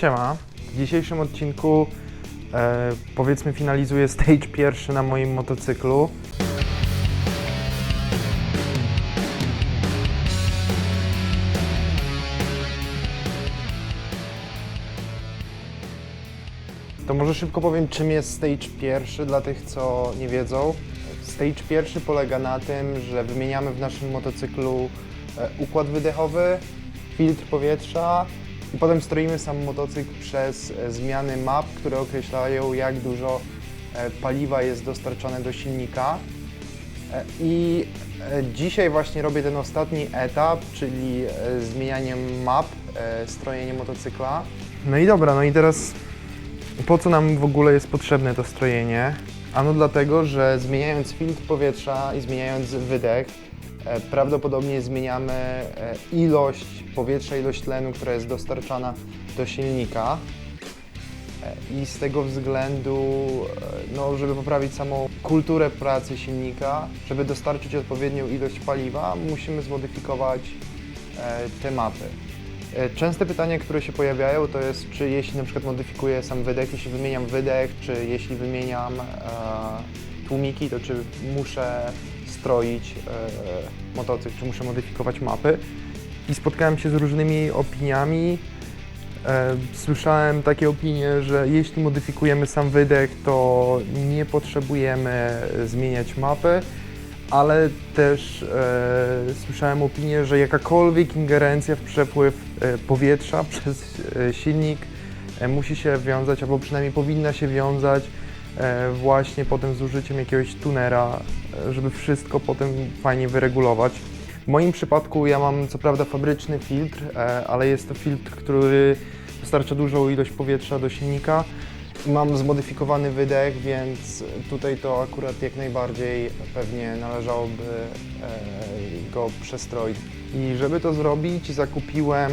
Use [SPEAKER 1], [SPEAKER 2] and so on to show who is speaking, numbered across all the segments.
[SPEAKER 1] Siema. W dzisiejszym odcinku e, powiedzmy finalizuję stage pierwszy na moim motocyklu. To może szybko powiem, czym jest stage pierwszy dla tych, co nie wiedzą. Stage pierwszy polega na tym, że wymieniamy w naszym motocyklu e, układ wydechowy, filtr powietrza i potem stroimy sam motocykl przez e, zmiany map, które określają, jak dużo e, paliwa jest dostarczane do silnika. E, I dzisiaj właśnie robię ten ostatni etap, czyli zmienianie map, strojenie motocykla. No i dobra, no i teraz po co nam w ogóle jest potrzebne to strojenie? Ano dlatego, że zmieniając filtr powietrza i zmieniając wydech, prawdopodobnie zmieniamy e, ilość powietrza, ilość tlenu, która jest dostarczana do silnika. E, I z tego względu, e, no, żeby poprawić samą kulturę pracy silnika, żeby dostarczyć odpowiednią ilość paliwa, musimy zmodyfikować e, te mapy. E, Częste pytania, które się pojawiają, to jest, czy jeśli na przykład modyfikuję sam wydech, jeśli wymieniam wydech, czy jeśli wymieniam e, tłumiki, to czy muszę stroić e, motocykl, czy muszę modyfikować mapy. I spotkałem się z różnymi opiniami. E, Słyszałem takie opinie, że jeśli modyfikujemy sam wydech, to nie potrzebujemy zmieniać mapy, ale też e, słyszałem opinię, że jakakolwiek ingerencja w przepływ e, powietrza przez e, silnik e, musi się wiązać, albo przynajmniej powinna się wiązać właśnie potem z użyciem jakiegoś tunera, e, żeby wszystko potem fajnie wyregulować. W moim przypadku ja mam co prawda fabryczny filtr, e, ale jest to filtr, który dostarcza dużą ilość powietrza do silnika. Mam zmodyfikowany wydech, więc tutaj to akurat jak najbardziej pewnie należałoby e, go przestroić. I żeby to zrobić, zakupiłem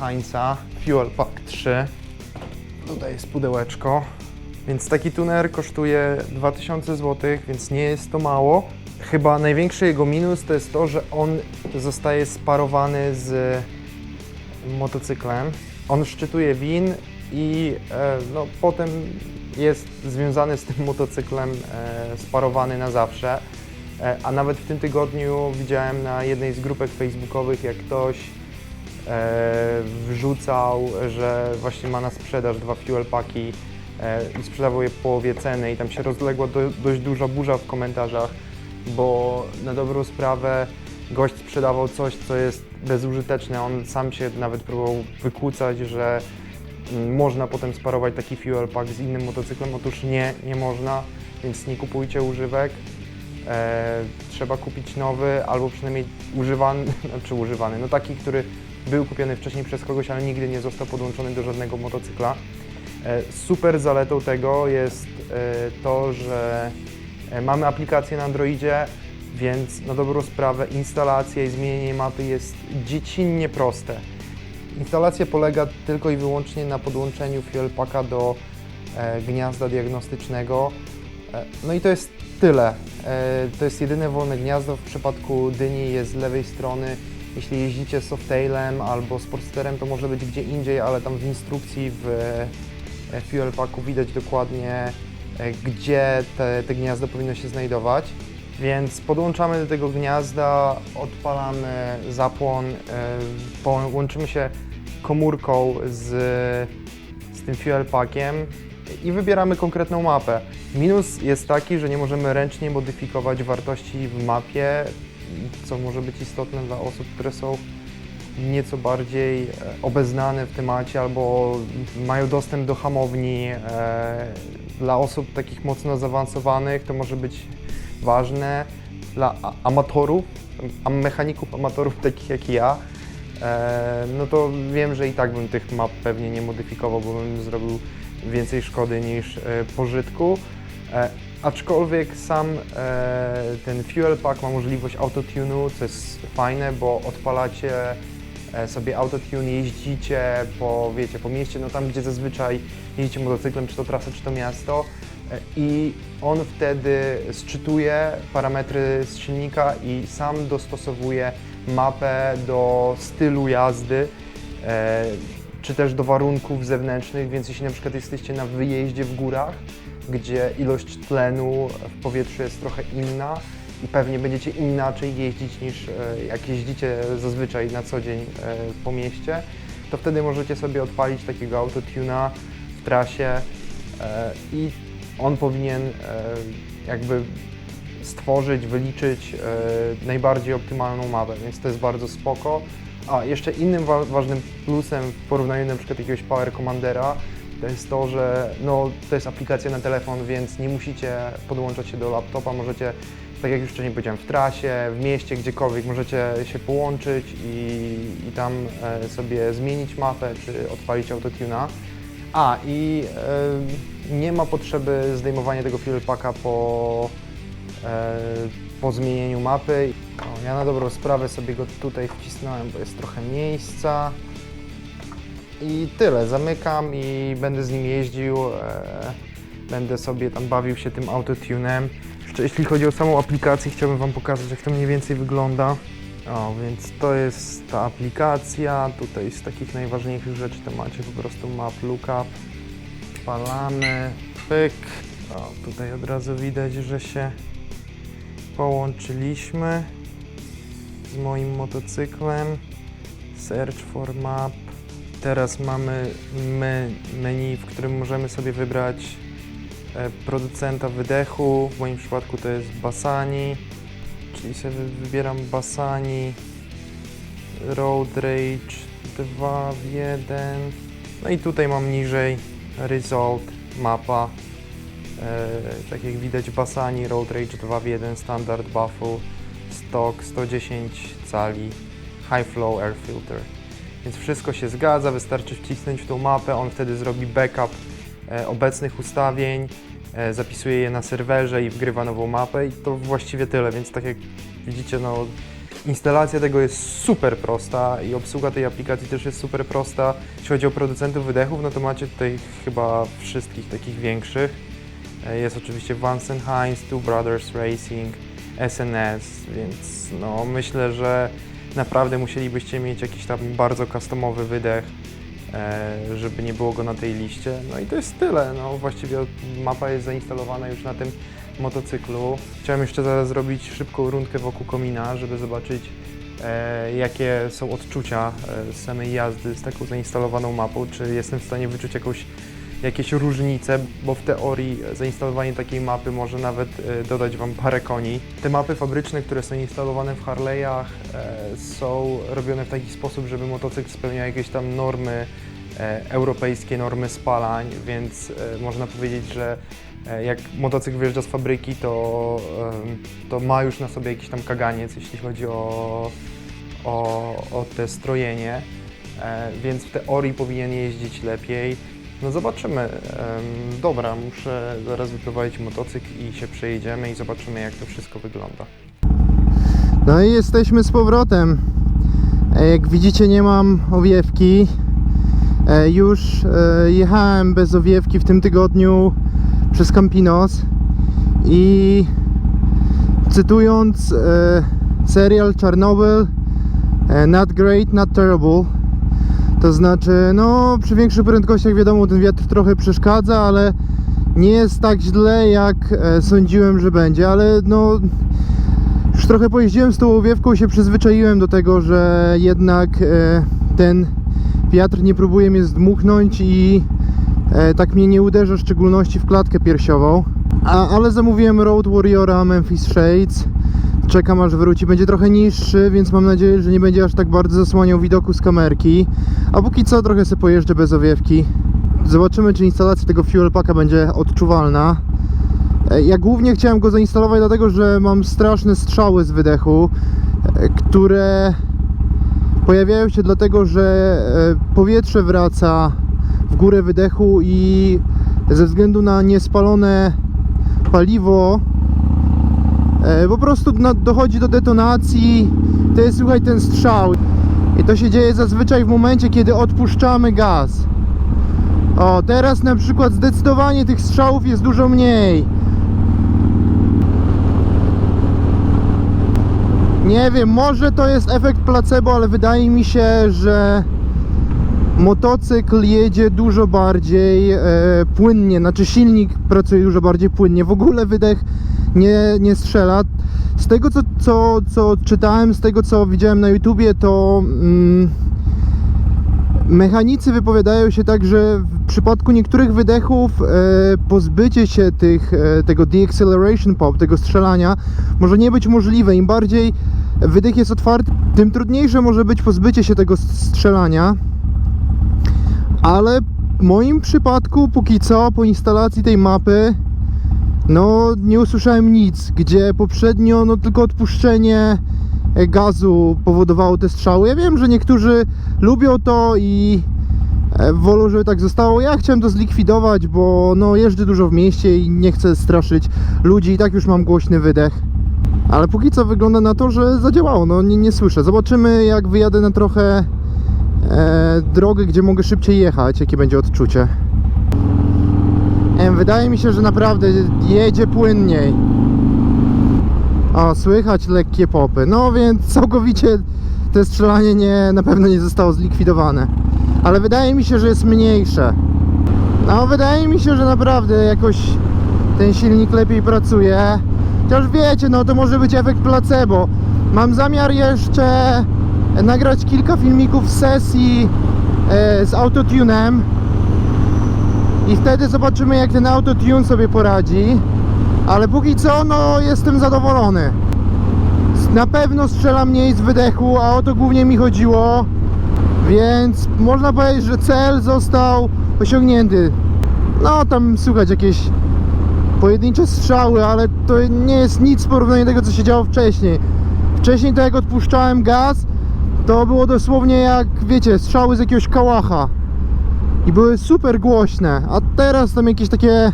[SPEAKER 1] Heinza Fuel Pack 3. Tutaj jest pudełeczko. Więc taki tuner kosztuje 2000 zł, więc nie jest to mało. Chyba największy jego minus to jest to, że on zostaje sparowany z motocyklem. On szczytuje win i e, no, potem jest związany z tym motocyklem e, sparowany na zawsze. E, a nawet w tym tygodniu widziałem na jednej z grupek facebookowych, jak ktoś e, wrzucał, że właśnie ma na sprzedaż dwa fuel paki i sprzedawał je w połowie ceny i tam się rozległa do, dość duża burza w komentarzach, bo na dobrą sprawę gość sprzedawał coś, co jest bezużyteczne. On sam się nawet próbował wykłócać, że mm, można potem sparować taki fuel pack z innym motocyklem. Otóż nie, nie można, więc nie kupujcie używek. E, trzeba kupić nowy, albo przynajmniej używany, znaczy używany, no taki, który był kupiony wcześniej przez kogoś, ale nigdy nie został podłączony do żadnego motocykla. E, super zaletą tego jest e, to, że e, mamy aplikację na Androidzie, więc na dobrą sprawę instalacja i zmienienie mapy jest dziecinnie proste. Instalacja polega tylko i wyłącznie na podłączeniu fuel packa do gniazda diagnostycznego. No i to jest tyle. To jest jedyne wolne gniazdo. W przypadku dyni jest z lewej strony. Jeśli jeździcie softailem albo sportsterem, to może być gdzie indziej, ale tam w instrukcji w fuel packu widać dokładnie, e, gdzie te, te gniazdo powinno się znajdować. Więc podłączamy do tego gniazda, odpalamy zapłon, e, połączymy się komórką z, z tym fuel packiem i wybieramy konkretną mapę. Minus jest taki, że nie możemy ręcznie modyfikować wartości w mapie, co może być istotne dla osób, które są nieco bardziej e, obeznane w temacie albo mają dostęp do hamowni. E, Dla osób takich mocno zaawansowanych to może być ważne. Dla amatorów, mechaników amatorów takich jak ja, e, no to wiem, że i tak bym tych map pewnie nie modyfikował, bo bym zrobił więcej szkody niż pożytku. Aczkolwiek sam ten fuel pack ma możliwość autotunu, co jest fajne, bo odpalacie sobie autotune, jeździcie po, wiecie, po mieście, no tam gdzie zazwyczaj jeździcie motocyklem, czy to trasa, czy to miasto e, i on wtedy sczytuje parametry z silnika i sam dostosowuje mapę do stylu jazdy. E, czy też do warunków zewnętrznych, więc jeśli na przykład jesteście na wyjeździe w górach, gdzie ilość tlenu w powietrzu jest trochę inna pewnie będziecie inaczej jeździć niż e, jak jeździcie zazwyczaj na co dzień e, po mieście, to wtedy możecie sobie odpalić takiego autotuna w trasie e, i on powinien jakby stworzyć, wyliczyć najbardziej optymalną mapę, więc to jest bardzo spoko. A jeszcze innym wa- ważnym plusem w porównaniu na przykład jakiegoś Power Commandera to jest to, że no, to jest aplikacja na telefon, więc nie musicie podłączać się do laptopa, możecie, tak jak już wcześniej powiedziałem, w trasie, w mieście, gdziekolwiek, możecie się połączyć i, i tam e, sobie zmienić mapę czy odpalić autotuna. A i e, nie ma potrzeby zdejmowania tego fuel packa po, e, po zmienieniu mapy. O, ja na dobrą sprawę sobie go tutaj wcisnąłem, bo jest trochę miejsca. I tyle, zamykam i będę z nim jeździł, e, będę sobie tam bawił się tym autotunem. Jeśli chodzi o samą aplikację, chciałbym Wam pokazać jak to mniej więcej wygląda. O, więc to jest ta aplikacja, tutaj z takich najważniejszych rzeczy to macie po prostu map lookup. Palamy, pyk. O, tutaj od razu widać, że się połączyliśmy z moim motocyklem. Search for map. Teraz mamy me, menu, w którym możemy sobie wybrać producenta wydechu. W moim przypadku to jest Basani, czyli sobie wy- wybieram Basani, Road Rage 2 w 1. No i tutaj mam niżej Result, mapa. E, tak jak widać Basani, Road Rage 2 w 1, Standard Buffle, Stock 110 cali, High Flow Air Filter. Więc wszystko się zgadza, wystarczy wcisnąć w tą mapę, on wtedy zrobi backup e, obecnych ustawień, e, zapisuje je na serwerze i wgrywa nową mapę i to właściwie tyle, więc tak jak widzicie, no instalacja tego jest super prosta i obsługa tej aplikacji też jest super prosta. Jeśli chodzi o producentów wydechów, no to macie tutaj chyba wszystkich takich większych. E, Jest oczywiście Vansen Heinz, Two Brothers Racing, SNS, więc no myślę, że naprawdę musielibyście mieć jakiś tam bardzo customowy wydech, e, żeby nie było go na tej liście. No i to jest tyle. No właściwie mapa jest zainstalowana już na tym motocyklu. Chciałem jeszcze zaraz zrobić szybką rundkę wokół komina, żeby zobaczyć e, jakie są odczucia e, z samej jazdy z taką zainstalowaną mapą, czy jestem w stanie wyczuć jakąś jakieś różnice, bo w teorii zainstalowanie takiej mapy może nawet e, dodać Wam parę koni. Te mapy fabryczne, które są instalowane w Harley'ach e, są robione w taki sposób, żeby motocykl spełniał jakieś tam normy, e, europejskie normy spalań, więc można powiedzieć, że jak motocykl wyjeżdża z fabryki, to, to ma już na sobie jakiś tam kaganiec, jeśli chodzi o, o, o te strojenie, więc w teorii powinien jeździć lepiej. No zobaczymy. Dobra, muszę zaraz wyprowadzić motocykl i się przejedziemy i zobaczymy jak to wszystko wygląda.
[SPEAKER 2] No i jesteśmy z powrotem. E, Jak widzicie nie mam owiewki. E, Już e, jechałem bez owiewki w tym tygodniu przez Campinos i cytując serial Chernobyl e, Not great, not terrible to znaczy, no przy większych prędkościach wiadomo ten wiatr trochę przeszkadza, ale nie jest tak źle jak e, sądziłem, że będzie, ale no już trochę pojeździłem z tą owiewką się przyzwyczaiłem do tego, że jednak e, ten wiatr nie próbuje mnie zdmuchnąć i e, tak mnie nie uderza w szczególności w klatkę piersiową. A, ale zamówiłem Road Warriora Memphis Shades. Czekam aż wróci. Będzie trochę niższy, więc mam nadzieję, że nie będzie aż tak bardzo zasłaniał widoku z kamerki. A póki co trochę sobie pojeżdżę bez owiewki. Zobaczymy, czy instalacja tego fuel packa będzie odczuwalna. E, Ja głównie chciałem go zainstalować dlatego, że mam straszne strzały z wydechu, e, które pojawiają się dlatego, że e, powietrze wraca w górę wydechu i ze względu na niespalone paliwo po prostu dochodzi do detonacji, to jest słuchaj ten strzał i to się dzieje zazwyczaj w momencie, kiedy odpuszczamy gaz. O, teraz na przykład zdecydowanie tych strzałów jest dużo mniej. Nie wiem, może to jest efekt placebo, ale wydaje mi się, że motocykl jedzie dużo bardziej e, płynnie, znaczy silnik pracuje dużo bardziej płynnie, w ogóle wydech nie, nie strzela. Z tego co, co, co czytałem, z tego co widziałem na YouTubie, to mm, mechanicy wypowiadają się tak, że w przypadku niektórych wydechów e, pozbycie się tych, e, tego deacceleration pop, tego strzelania może nie być możliwe. Im bardziej wydech jest otwarty, tym trudniejsze może być pozbycie się tego strzelania. Ale w moim przypadku, póki co, po instalacji tej mapy, no nie usłyszałem nic, gdzie poprzednio no tylko odpuszczenie e, gazu powodowało te strzały. Ja wiem, że niektórzy lubią to i e, wolą, żeby tak zostało. Ja chciałem to zlikwidować, bo no jeżdżę dużo w mieście i nie chcę straszyć ludzi i tak już mam głośny wydech. Ale póki co wygląda na to, że zadziałało, no nie, nie słyszę. Zobaczymy jak wyjadę na trochę e, drogę, gdzie mogę szybciej jechać, jakie będzie odczucie. Em, Wydaje mi się, że naprawdę jedzie płynniej. O, słychać lekkie popy. No więc całkowicie to strzelanie nie, na pewno nie zostało zlikwidowane. Ale wydaje mi się, że jest mniejsze. No, wydaje mi się, że naprawdę jakoś ten silnik lepiej pracuje. Chociaż wiecie, no to może być efekt placebo. Mam zamiar jeszcze nagrać kilka filmików z sesji e, z autotunem i wtedy zobaczymy jak ten autotune sobie poradzi. Ale póki co no jestem zadowolony. Na pewno strzela mniej z wydechu a o to głównie mi chodziło. Więc można powiedzieć, że cel został osiągnięty. No tam słychać jakieś pojedyncze strzały, ale to nie jest nic w porównaniu do tego co się działo wcześniej. Wcześniej to jak odpuszczałem gaz to było dosłownie jak wiecie strzały z jakiegoś kałacha i były super głośne, a teraz tam jakieś takie,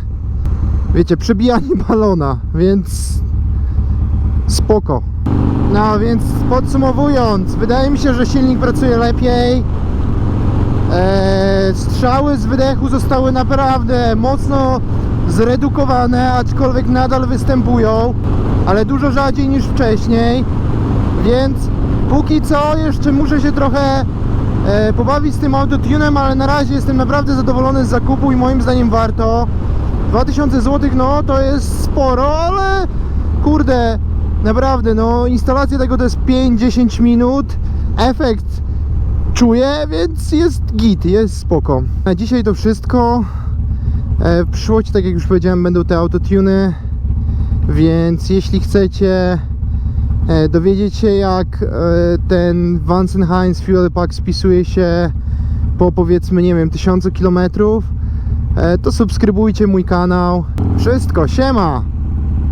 [SPEAKER 2] wiecie, przebijanie balona, więc spoko. No więc podsumowując, wydaje mi się, że silnik pracuje lepiej. Eee, strzały z wydechu zostały naprawdę mocno zredukowane, aczkolwiek nadal występują, ale dużo rzadziej niż wcześniej, więc póki co jeszcze muszę się trochę pobawić z tym autotunem, ale na razie jestem naprawdę zadowolony z zakupu i moim zdaniem warto. 2000 zł no to jest sporo, ale kurde, naprawdę no instalacja tego to jest 5-10 minut, efekt czuję, więc jest git, jest spoko. Na dzisiaj to wszystko. E, W przyszłości, tak jak już powiedziałem, będą te autotuny, więc jeśli chcecie e, dowiedzieć się jak e, ten Vansen Heinz Fuel Pack spisuje się po powiedzmy, nie wiem, tysiącu kilometrów, e, to subskrybujcie mój kanał. Wszystko, siema!